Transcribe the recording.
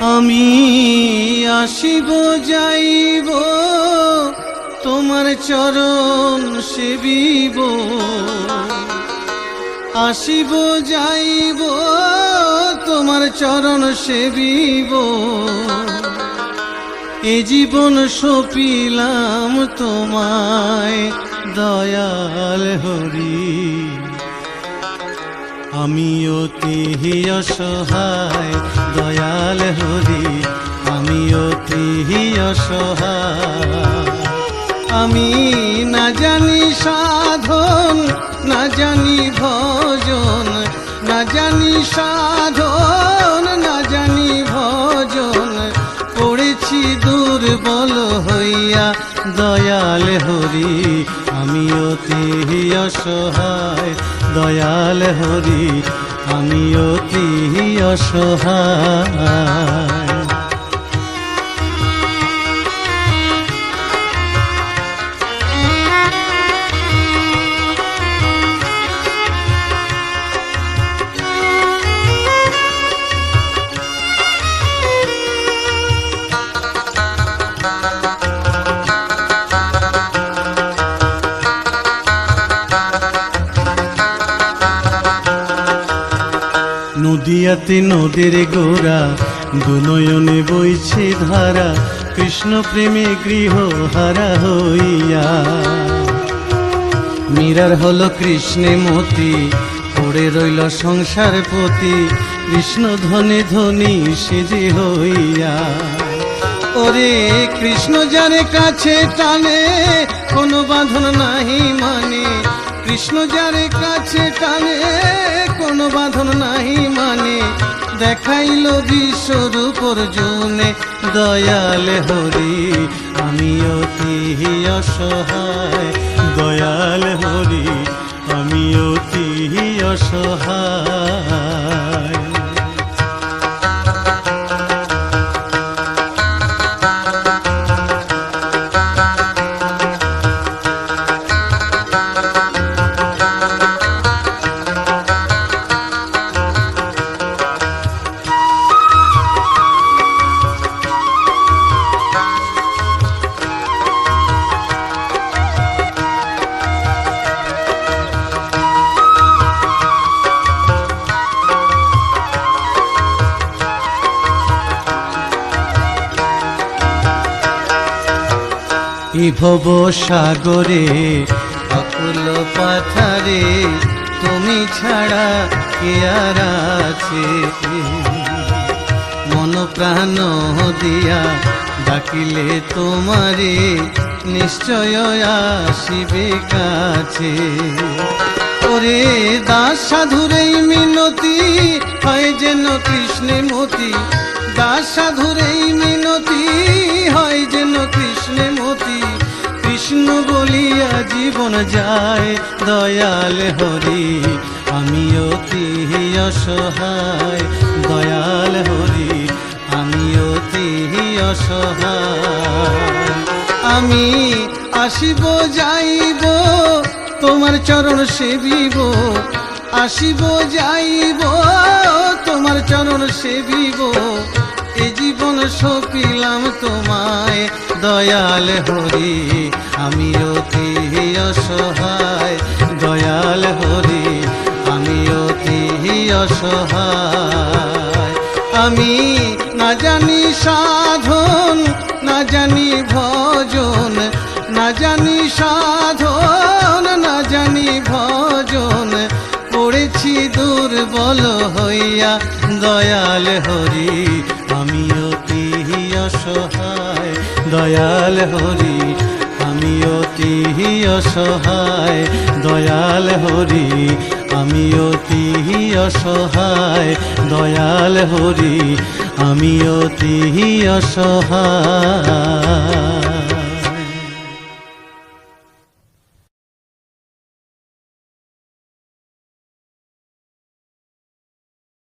আমি আসিব, যাইব, তোমার চরণ সেবিব। আসিব, যাইব, তোমার চরণ সেবিব। এ জীবন সপিলাম তোমায়, দয়াল হরি। আমি অতি অসহায়, দয়াল হরি আমি অতি অসহায়। আমি না জানি সাধন, না জানি ভজন, না জানি সাধন, না জানি ভজন। পড়েছি দুর্বল হইয়া, দয়াল হরি আমি অতি অসহায় দয়াল হরি আমি অতি অসহায় নদিয়াতে নদীর গোড়া, দুনয়নে বইছে ধারা কৃষ্ণ প্রেমে গৃহ হারা হইয়া। মীরার হলো কৃষ্ণে মতি, পড়ে রইল সংসার পতি, কৃষ্ণ ধনে ধনী সেজে হইয়া। ওরে কৃষ্ণ যারে কাছে টানে, কোনো বাঁধন নাহি মানে। কৃষ্ণ যারে কাছে টানে, কোনো বাঁধন নাহি দেখাইল বিশ্বরূপ অর্জুনে দয়াল হরি আমি অতি অসহায়। দয়াল হরি আমি অতি ই ভব সাগরে, অকুল পাথারে, তুমি ছাড়া কে আর আছে? মন প্রাণ দিয়া ডাকিলে তোমারে, নিশ্চয় আসিবে কাছে। ওরে দাস সাধুরেই মিনতি, হয় যেন কৃষ্ণে মতি। দাস সাধুরেই মিনতি বলিয়া জীবন যায়, দয়াল হরি আমি অতি অসহায়? দয়াল হরি আমি অতি অসহায়? আমি আসিব, যাইব, তোমার চরণ সেবিব। আসিব, যাইব, তোমার চরণ সেবিব। এ জীবন সপিলাম তোমায়। দয়াল হরি, আমি অতি অসহায়। দয়াল হরি, আমি অতি অসহায়। আমি না জানি সাধন, না জানি ভজন, না জানি সাধন, না জানি ভজন। পড়েছি দুর্বল হইয়া দয়াল হরি অসহায়। দয়াল হরি, আমি অতি অসহায়। দয়াল হরি, আমি অতি অসহায়। দয়াল হরি, আমি অতি অসহায়।